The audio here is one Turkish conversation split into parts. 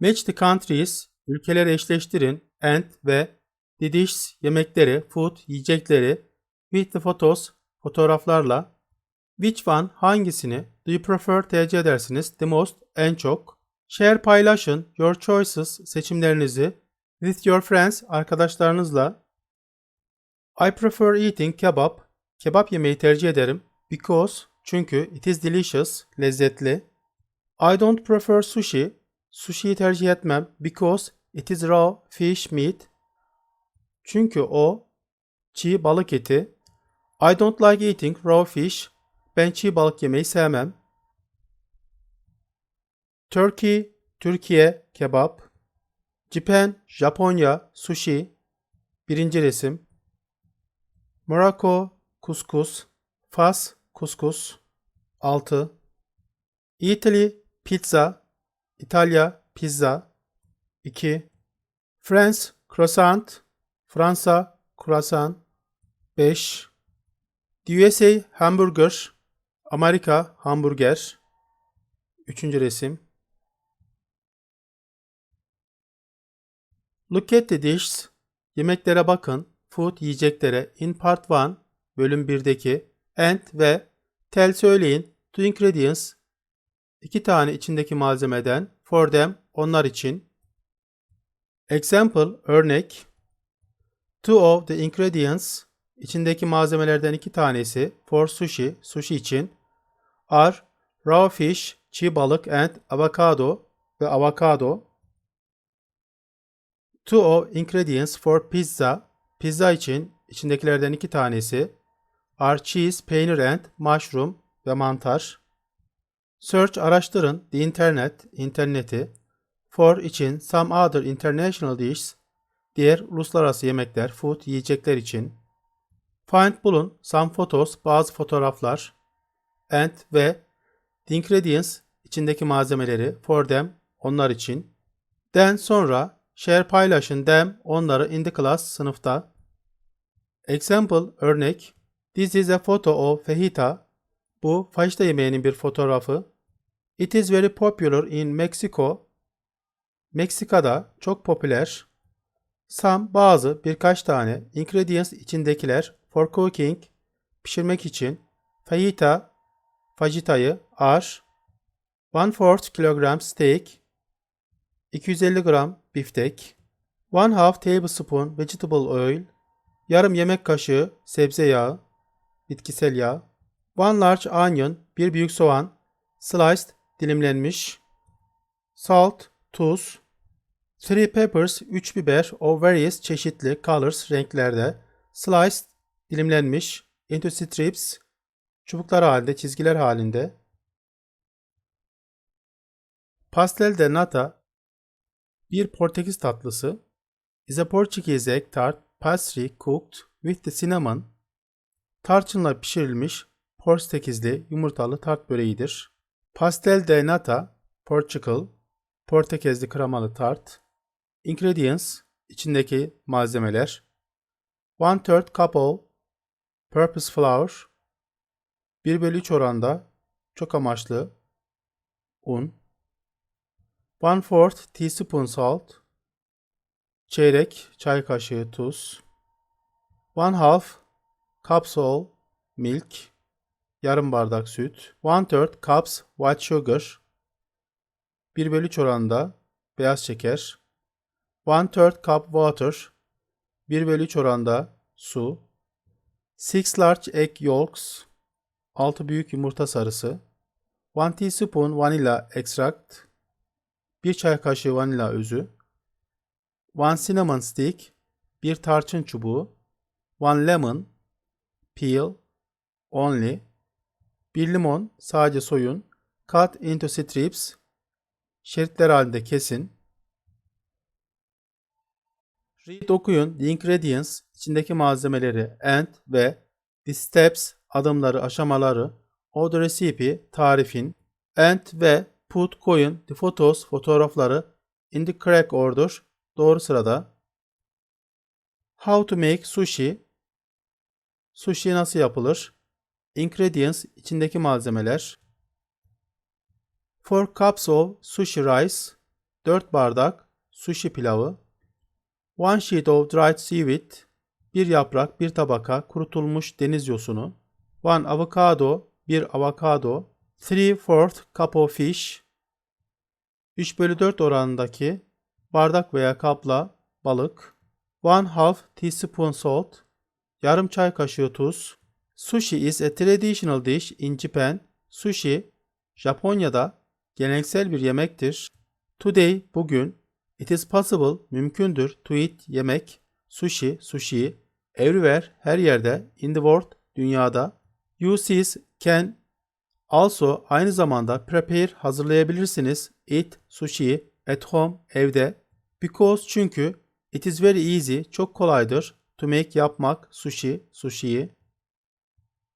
Match the countries, ülkeleri eşleştirin, and ve the dishes, yemekleri, food, yiyecekleri, with the photos, fotoğraflarla. Which one, hangisini, do you prefer tercih edersiniz, the most, en çok. Share, paylaşın, your choices, seçimlerinizi, with your friends, arkadaşlarınızla. I prefer eating kebap, kebap yemeyi tercih ederim, because, çünkü it is delicious, lezzetli. I don't prefer sushi, sushi'yi tercih etmem, because it is raw fish meat, çünkü o çiğ balık eti. I don't like eating raw fish. Ben çiğ balık yemeyi sevmem. Turkey, Türkiye, kebap. Japan, Japonya, sushi. Birinci resim. Morocco, kuskus. Fas, kuskus. 6. Italy, pizza. İtalya, pizza. 2. France, croissant. Fransa, croissant. 5. The USA, hamburger. Amerika, hamburger. Üçüncü resim. Look at the dishes. Yemeklere bakın. Food, yiyeceklere. In part 1, bölüm 1'deki. And ve tell söyleyin. To ingredients. İki tane içindeki malzemeden. For them, onlar için. Example, örnek. Two of the ingredients, içindeki malzemelerden iki tanesi, for sushi, sushi için, are raw fish, çiğ balık and avocado ve avokado. Two of ingredients for pizza, pizza için içindekilerden iki tanesi, are cheese, peynir and mushroom ve mantar. Search araştırın, the internet, interneti, for için some other international dishes, diğer uluslararası yemekler, food, yiyecekler için. Find bulun, some photos, bazı fotoğraflar, and ve the ingredients, içindeki malzemeleri, for them, onlar için. Then sonra, share paylaşın them, onları in the class, sınıfta. Example, örnek. This is a photo of fajita. Bu fajita yemeğinin bir fotoğrafı. It is very popular in Mexico. Meksika'da çok popüler. Some bazı birkaç tane ingredients içindekiler for cooking pişirmek için fajita fajitayı are 1/4 kilogram steak 250 gram biftek 1 half tablespoon vegetable oil yarım yemek kaşığı sebze yağı bitkisel yağ 1 large onion bir büyük soğan sliced dilimlenmiş salt tuz Three peppers, 3 biber of various çeşitli colors, renklerde. Sliced, dilimlenmiş. Into strips, çubuklar halinde, çizgiler halinde. Pastel de nata, bir Portekiz tatlısı. Is a Portuguese egg tart pastry cooked with the cinnamon. Tarçınla pişirilmiş Portekizli yumurtalı tart böreğidir. Pastel de nata, Portugal, Portekizli kremalı tart. Ingredients içindeki malzemeler. 1 third cup of purpose flour. 1 bölü 3 oranda çok amaçlı un. 1 fourth teaspoon salt. Çeyrek çay kaşığı tuz. 1 half cups of milk yarım bardak süt 1 third cups white sugar 1 bölü 3 oranda beyaz şeker 1 third cup water 1 bölü 3 oranda su 6 large egg yolks 6 büyük yumurta sarısı 1 teaspoon vanilla extract 1 çay kaşığı vanila özü 1 cinnamon stick 1 tarçın çubuğu 1 lemon peel only 1 limon sadece soyun. Cut into strips. Şeritler halinde kesin. Read okuyun. The ingredients içindeki malzemeleri and ve the steps adımları aşamaları. O the recipe tarifin. And ve put koyun. The photos fotoğrafları. İn the correct order. Doğru sırada. How to make sushi? Sushi nasıl yapılır ingredients içindeki malzemeler 4 cups of sushi rice 4 bardak sushi pilavı. 1 sheet of dried seaweed. 1 yaprak, 1 tabaka kurutulmuş deniz yosunu. 1 avokado, 1 avokado. 3-4 cup of fish. 3 bölü 4 oranındaki bardak veya kapla balık. 1 half teaspoon salt. Yarım çay kaşığı tuz. Sushi is a traditional dish in Japan. Sushi, Japonya'da geleneksel bir yemektir. Today, bugün, it is possible, mümkündür, to eat, yemek, sushi, sushi, everywhere, her yerde, in the world, dünyada. You sees, can, also, aynı zamanda, prepare, hazırlayabilirsiniz, eat, sushi, at home, evde. Because, çünkü, it is very easy, çok kolaydır, to make, yapmak, sushi, sushi'yi.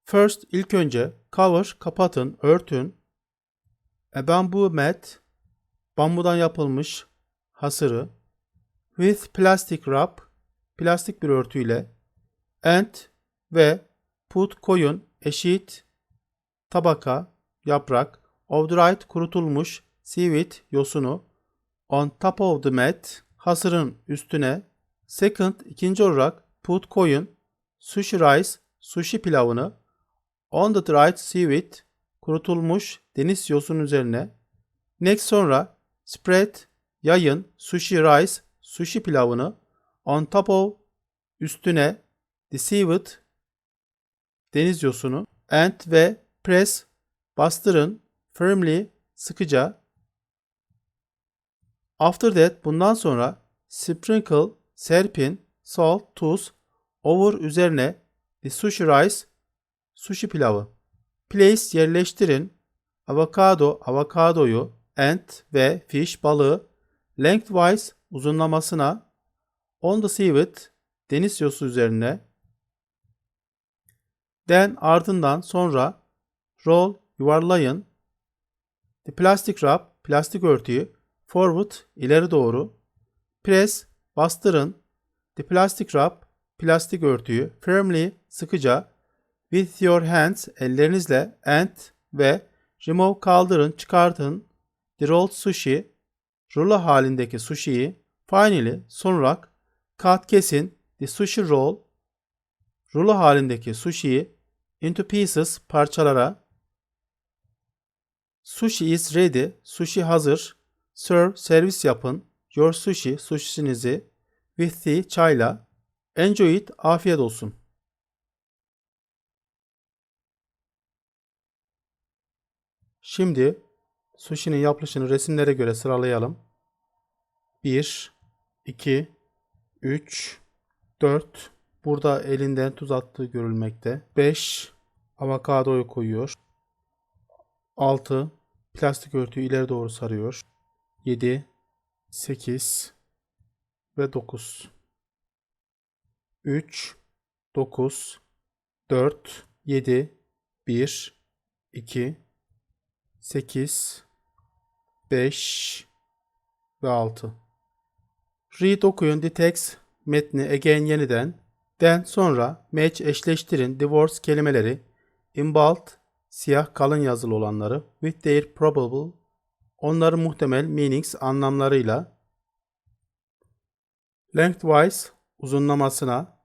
First ilk önce cover kapatın, örtün. A bamboo mat bambudan yapılmış hasırı with plastic wrap plastik bir örtüyle and ve put koyun eşit tabaka yaprak of dried kurutulmuş seaweed yosunu on top of the mat hasırın üstüne second ikinci olarak put koyun sushi rice sushi pilavını On the dried seaweed, kurutulmuş deniz yosunun üzerine. Next sonra spread, yayın, sushi rice, sushi pilavını. On top of, üstüne, the seaweed, deniz yosunu. And ve press, bastırın, firmly, sıkıca. After that, bundan sonra sprinkle, serpin, salt, tuz, over üzerine, the sushi rice, Sushi pilavı. Place yerleştirin. Avokado, avokadoyu, and ve fish balığı lengthwise uzunlamasına on the seaweed deniz yosu üzerine then ardından sonra roll yuvarlayın the plastic wrap plastik örtüyü forward ileri doğru press bastırın the plastic wrap plastik örtüyü firmly sıkıca With your hands ellerinizle and ve remove kaldırın, çıkartın. The rolled sushi rulo halindeki sushi'yi finally son olarak cut kesin the sushi roll rulo halindeki sushi'yi into pieces parçalara Sushi is ready. Sushi hazır. Serve servis yapın. Your sushi sushinizi with the çayla. Enjoy it. Afiyet olsun. Şimdi sushi'nin yapılışını resimlere göre sıralayalım. 1, 2, 3, 4. Burada elinden tuz attığı görülmekte. 5. Avokadoyu koyuyor. 6. Plastik örtüyü ileri doğru sarıyor. 7, 8 ve 9. 3, 9, 4, 7, 1, 2, 8, 5 ve 6. Read okuyun the text metni again yeniden. Den sonra match eşleştirin divorce kelimeleri in bold siyah kalın yazılı olanları with their probable onların muhtemel meanings anlamlarıyla lengthwise uzunlamasına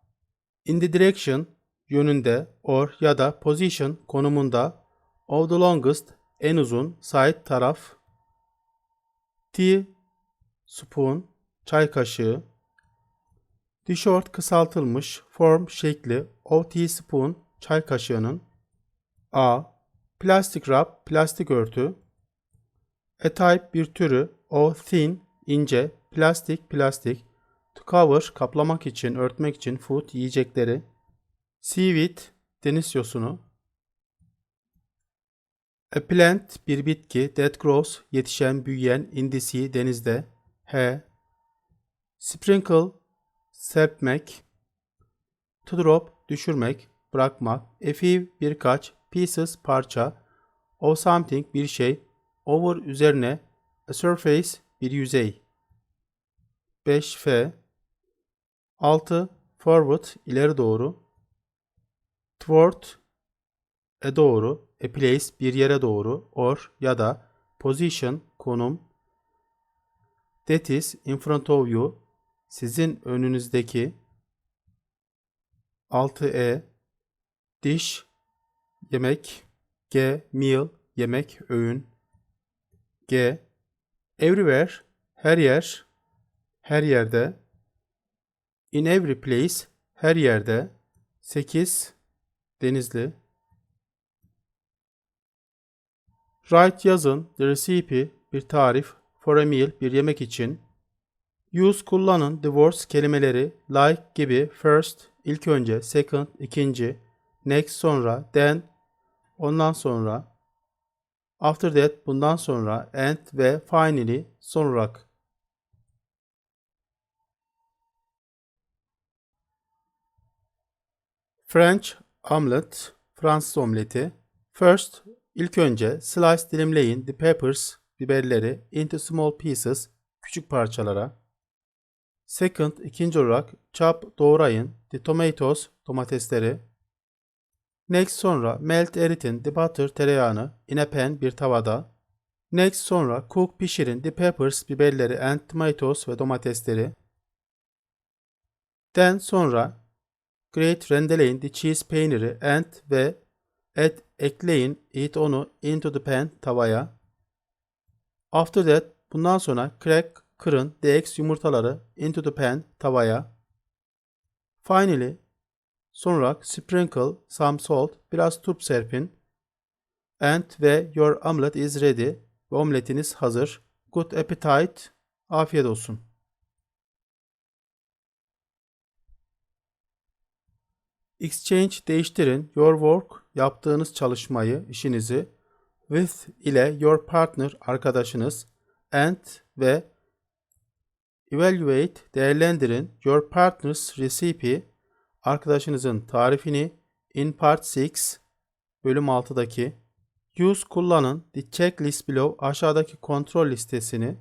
in the direction yönünde or ya da position konumunda of the longest en uzun side taraf T spoon çay kaşığı The short kısaltılmış form şekli of teaspoon çay kaşığının A. Plastic wrap plastik örtü A type bir türü o thin ince plastik plastik to cover kaplamak için örtmek için food yiyecekleri Seaweed deniz yosunu A plant bir bitki that grows yetişen büyüyen in the sea denizde. H. Sprinkle serpmek. To drop düşürmek, bırakmak. A few birkaç. Pieces parça. Of something bir şey. Over üzerine. A surface bir yüzey. 5F 6. Forward ileri doğru. Toward e doğru, a place bir yere doğru, or ya da position konum. That is in front of you. Sizin önünüzdeki. 6e. Dish. Yemek. G. Meal. Yemek, öğün. G. Everywhere. Her yer. Her yerde. In every place. Her yerde. 8. Denizli. Write yazın. The recipe. Bir tarif. For a meal. Bir yemek için. Use kullanın. The words kelimeleri. Like gibi. First. ilk önce. Second. ikinci. Next sonra. Then. Ondan sonra. After that. Bundan sonra. And ve finally. Son olarak. French omelet, Fransız omleti. First, ilk önce slice dilimleyin the peppers, biberleri into small pieces, küçük parçalara. Second, ikinci olarak chop doğrayın the tomatoes, domatesleri. Next sonra melt eritin the butter, tereyağını in a pan, bir tavada. Next sonra cook pişirin the peppers, biberleri and tomatoes ve domatesleri. Then sonra Grate rendeleyin the cheese peyniri and ve add ekleyin it onu into the pan tavaya. After that bundan sonra crack kırın eggs yumurtaları into the pan tavaya. Finally son olarak sprinkle some salt biraz turp serpin. And ve your omelet is ready ve omletiniz hazır. Good appetite. Afiyet olsun. Exchange değiştirin your work yaptığınız çalışmayı, işinizi with ile your partner arkadaşınız and ve evaluate değerlendirin your partner's recipe arkadaşınızın tarifini in part 6 bölüm 6'daki use kullanın the checklist below aşağıdaki kontrol listesini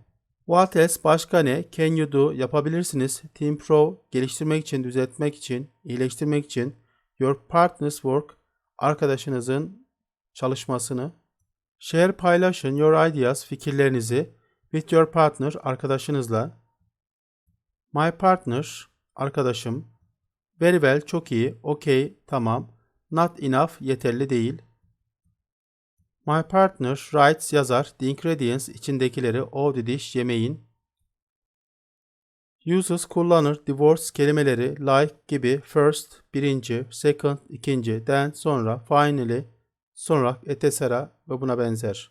What else başka ne? Can you do? Yapabilirsiniz. Team Pro geliştirmek için, düzeltmek için, iyileştirmek için Your partner's work, arkadaşınızın çalışmasını. Share paylaşın your ideas, fikirlerinizi with your partner, arkadaşınızla. My partner, arkadaşım. Very well, çok iyi. Okay, tamam. Not enough, yeterli değil. My partner writes yazar the ingredients içindekileri of the yemeğin Uses kullanır words kelimeleri like gibi first birinci, second ikinci, then sonra, finally sonra, etc. ve buna benzer.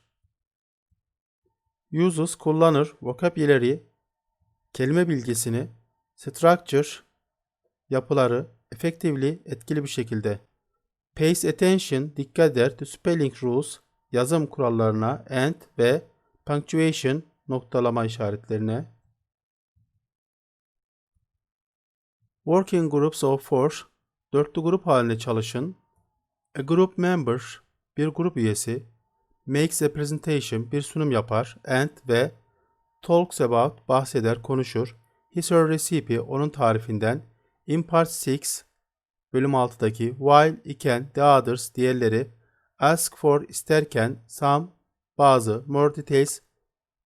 Uses kullanır vocabulary kelime bilgisini structure yapıları effectively etkili bir şekilde. Pays attention dikkat eder to spelling rules yazım kurallarına and ve punctuation noktalama işaretlerine Working groups of four, dörtlü grup halinde çalışın. A group member, bir grup üyesi, makes a presentation, bir sunum yapar, and ve talks about, bahseder, konuşur. His her recipe, onun tarifinden. In part 6, bölüm 6'daki while iken the others, diğerleri, ask for, isterken, some, bazı, more details,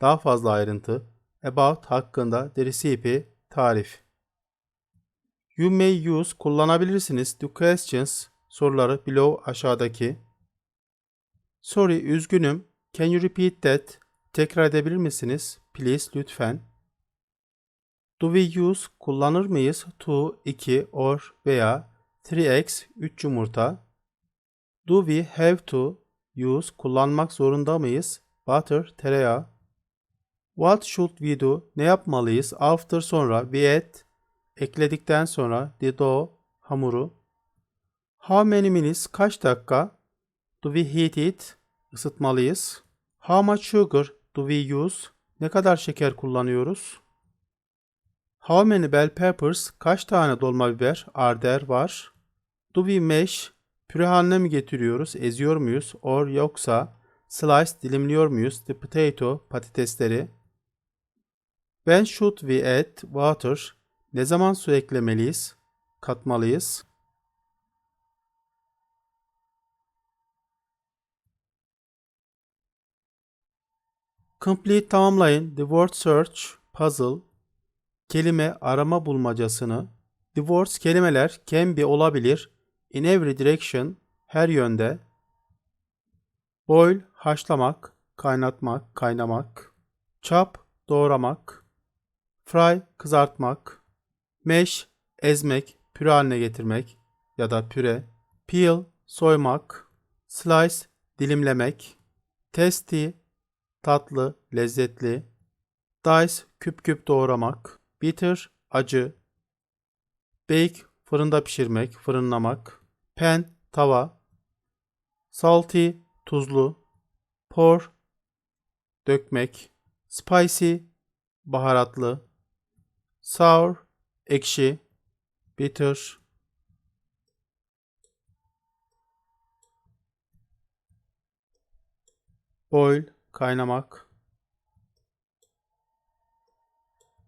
daha fazla ayrıntı, about, hakkında, the recipe, tarif. You may use kullanabilirsiniz the questions soruları below aşağıdaki. Sorry üzgünüm. Can you repeat that? Tekrar edebilir misiniz? Please lütfen. Do we use kullanır mıyız? To 2 or veya 3x 3 yumurta. Do we have to use kullanmak zorunda mıyız? Butter tereyağı. What should we do? Ne yapmalıyız? After sonra we add ekledikten sonra dough hamuru How many minutes kaç dakika do we heat it ısıtmalıyız? How much sugar do we use? Ne kadar şeker kullanıyoruz? How many bell peppers kaç tane dolma biber are there var? Do we mash püre haline mi getiriyoruz, eziyor muyuz? Or yoksa slice dilimliyor muyuz? The potato patatesleri. When should we add water ne zaman su eklemeliyiz? Katmalıyız. Complete tamamlayın. The word search puzzle, kelime arama bulmacasını, the words kelimeler can be olabilir, in every direction, her yönde, boil, haşlamak, kaynatmak, kaynamak, chop, doğramak, fry, kızartmak, mash, ezmek, püre haline getirmek ya da püre, peel, soymak, slice, dilimlemek, tasty, tatlı, lezzetli, dice, küp küp doğramak, bitter, acı, bake, fırında pişirmek, fırınlamak, pan, tava, salty, tuzlu, pour, dökmek, spicy, baharatlı, sour, ekşi, bitter, boil, kaynamak,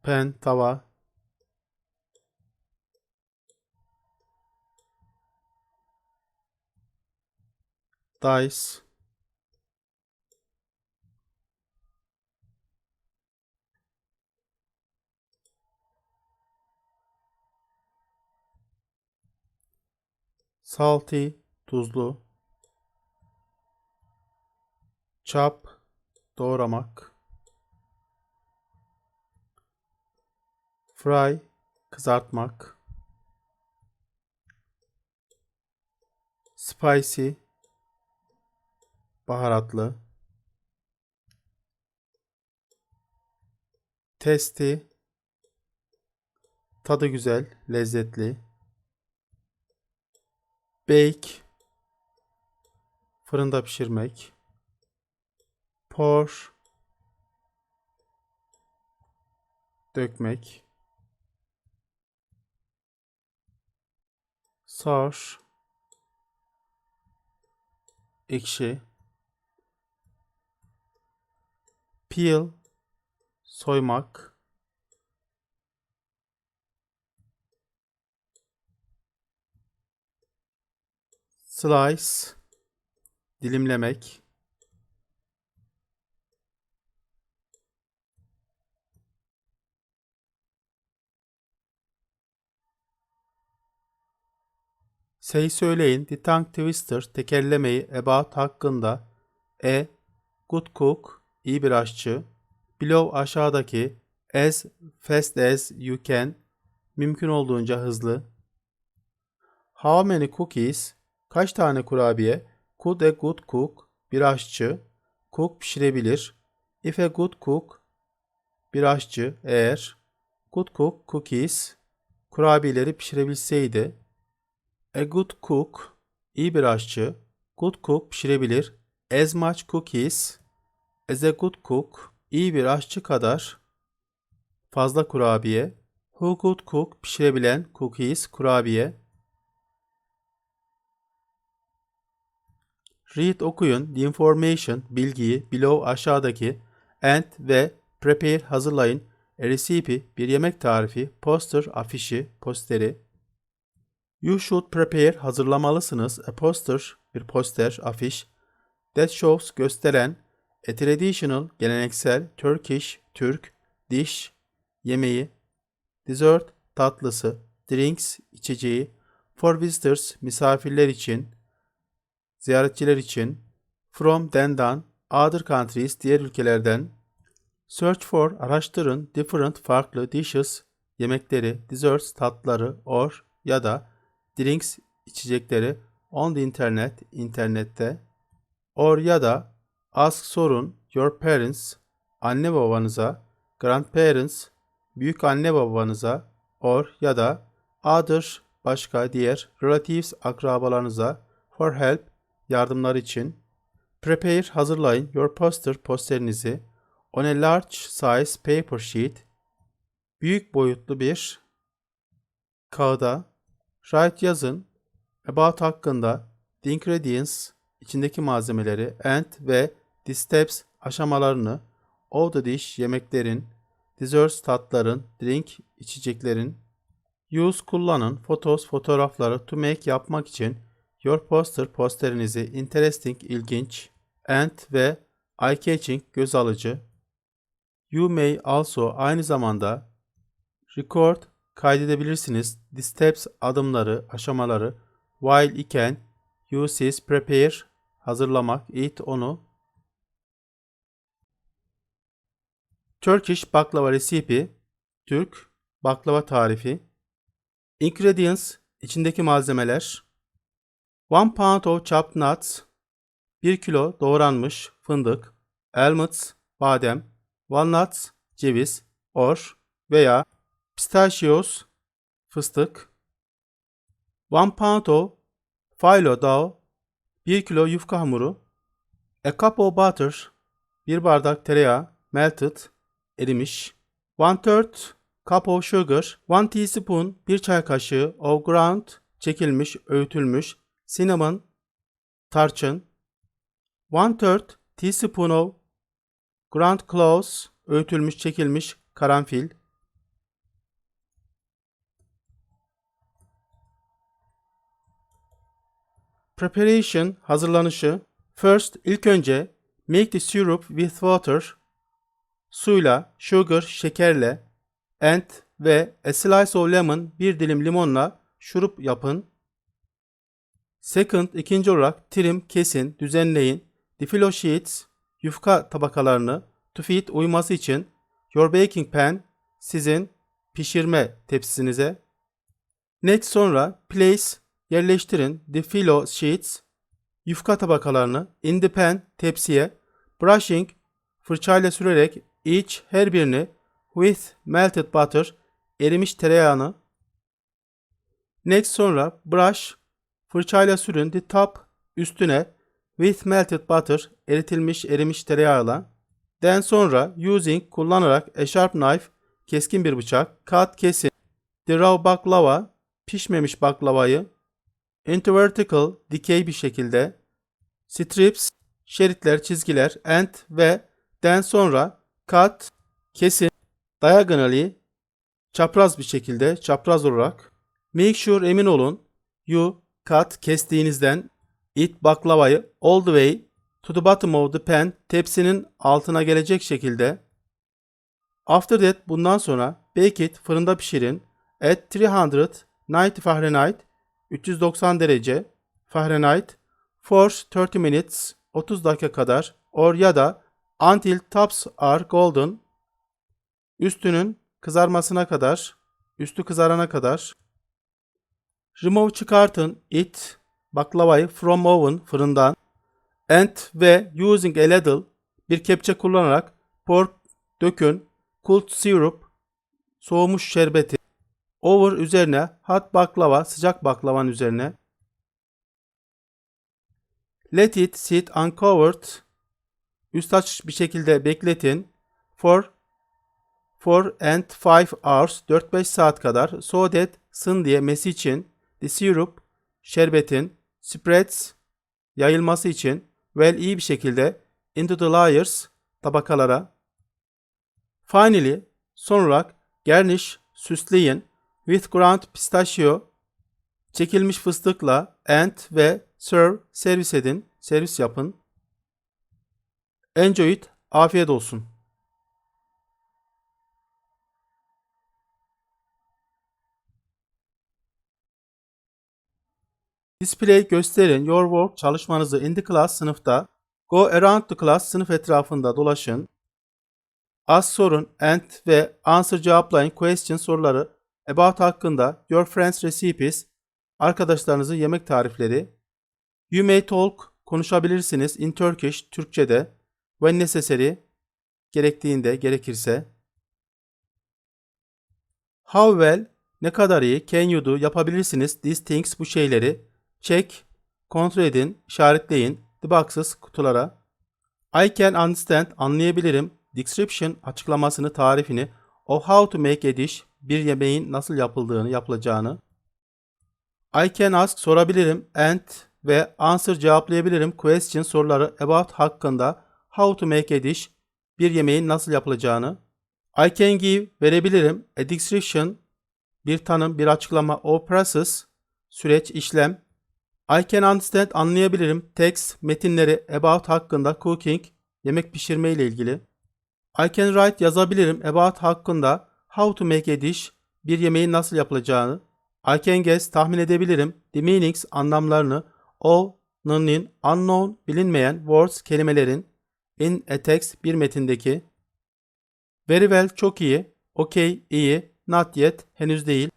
pan, tava, dice, salty, tuzlu, chop, doğramak, fry, kızartmak, spicy, baharatlı, tasty, tadı güzel, lezzetli, bake, fırında pişirmek, pour, dökmek, sour, ekşi, peel, soymak, slice, dilimlemek, Say söyleyin, the tongue twister, tekerlemeyi, about hakkında, e, good cook, iyi bir aşçı, below aşağıdaki, as fast as you can, mümkün olduğunca hızlı, how many cookies, kaç tane kurabiye, could a good cook, bir aşçı, cook pişirebilir, if a good cook, bir aşçı, eğer, good cook cookies, kurabiyeleri pişirebilseydi, A good cook, iyi bir aşçı, good cook pişirebilir. As much cookies, as a good cook, iyi bir aşçı kadar fazla kurabiye. Who good cook, pişirebilen cookies, kurabiye. Read okuyun, the information, bilgiyi, below aşağıdaki, and ve prepare hazırlayın, a recipe, bir yemek tarifi, poster, afişi, posteri, You should prepare hazırlamalısınız. A poster bir poster afiş. That shows gösteren. A traditional geleneksel Turkish Türk dish yemeği. Dessert tatlısı drinks içeceği. For visitors misafirler için ziyaretçiler için from dendan other countries diğer ülkelerden search for araştırın different farklı dishes yemekleri desserts tatları or ya da drinks içecekleri on the internet internette. Or ya da ask sorun your parents anne babanıza grandparents büyük anne babanıza or ya da other başka diğer relatives akrabalarınıza for help yardımlar için. Prepare hazırlayın. Your poster posterinizi on a large size paper sheet. Büyük boyutlu bir kağıda Write yazın. About hakkında the ingredients içindeki malzemeleri and ve the steps aşamalarını of the dish yemeklerin desserts tatların drink içeceklerin. Use kullanın. Photos fotoğrafları to make yapmak için your poster posterinizi interesting ilginç and ve eye catching göz alıcı You may also aynı zamanda record kaydedebilirsiniz. The steps adımları, aşamaları. While iken uses prepare hazırlamak, eat onu. Turkish baklava recipe Türk baklava tarifi. Ingredients içindeki malzemeler 1 pound of chopped nuts 1 kilo doğranmış fındık almonds badem walnuts ceviz or veya pistachios fıstık. 1 pound of phyllo dough 1 kilo yufka hamuru. A cup of butter 1 bardak tereyağı melted erimiş. 1 third cup of sugar 1 teaspoon 1 çay kaşığı of ground çekilmiş öğütülmüş cinnamon tarçın 1 third teaspoon of ground cloves öğütülmüş çekilmiş karanfil Preparation hazırlanışı First ilk önce make the syrup with water suyla, sugar şekerle and ve a slice of lemon bir dilim limonla şurup yapın. Second ikinci olarak trim kesin, düzenleyin. The filo sheets yufka tabakalarını to fit uyması için your baking pan sizin pişirme tepsisinize. Next sonra place yerleştirin the filo sheets yufka tabakalarını in the pan tepsiye brushing fırçayla sürerek each her birini with melted butter erimiş tereyağını next sonra brush fırçayla sürün the top üstüne with melted butter eritilmiş erimiş tereyağıyla. Then sonra using kullanarak a sharp knife keskin bir bıçak cut kesin. The raw baklava pişmemiş baklavayı into vertical dikey bir şekilde. Strips şeritler çizgiler and ve den sonra cut kesin. Diagonally çapraz bir şekilde çapraz olarak. Make sure emin olun you cut kestiğinizden it baklavayı all the way to the bottom of the pan tepsinin altına gelecek şekilde after that bundan sonra bake it fırında pişirin. At 390 Fahrenheit 390 derece Fahrenheit for 30 minutes 30 dakika kadar or ya da until tops are golden üstünün kızarmasına kadar üstü kızarana kadar remove çıkartın it baklavayı from oven fırından and ve using a ladle bir kepçe kullanarak pour dökün cooled syrup soğumuş şerbeti over üzerine hot baklava sıcak baklavanın üzerine. Let it sit uncovered. Üst açık bir şekilde bekletin. For 4 and 5 hours 4-5 saat kadar so that sın diye mesi için the syrup şerbetin spreads yayılması için well iyi bir şekilde into the layers tabakalara. Finally son olarak garnish süsleyin with ground pistachio çekilmiş fıstıkla and ve serve servis edin servis yapın. Enjoy it afiyet olsun Display gösterin your work çalışmanızı in the class sınıfta. Go around the class sınıf etrafında dolaşın. Ask sorun and ve answer cevaplayın question soruları about hakkında your friends recipes arkadaşlarınızın yemek tarifleri. You may talk konuşabilirsiniz in Turkish Türkçe'de when necessary gerektiğinde gerekirse. How well ne kadar iyi can you do yapabilirsiniz these things bu şeyleri Check, kontrol edin, işaretleyin, boxes kutulara. I can understand, anlayabilirim, description açıklamasını, tarifini, of how to make a dish, bir yemeğin nasıl yapıldığını, yapılacağını. I can ask, sorabilirim, and ve answer cevaplayabilirim, question soruları about hakkında, how to make a dish, bir yemeğin nasıl yapılacağını. I can give, verebilirim, a description, bir tanım, bir açıklama, of process, süreç, işlem, I can understand anlayabilirim text metinleri about hakkında cooking yemek pişirme ile ilgili. I can write yazabilirim about hakkında. How to make a dish. Bir yemeğin nasıl yapılacağını. I can guess tahmin edebilirim. The meanings anlamlarını. O, n'nin unknown bilinmeyen words kelimelerin. In a text bir metindeki. Very well çok iyi. Okay iyi. Not yet henüz değil.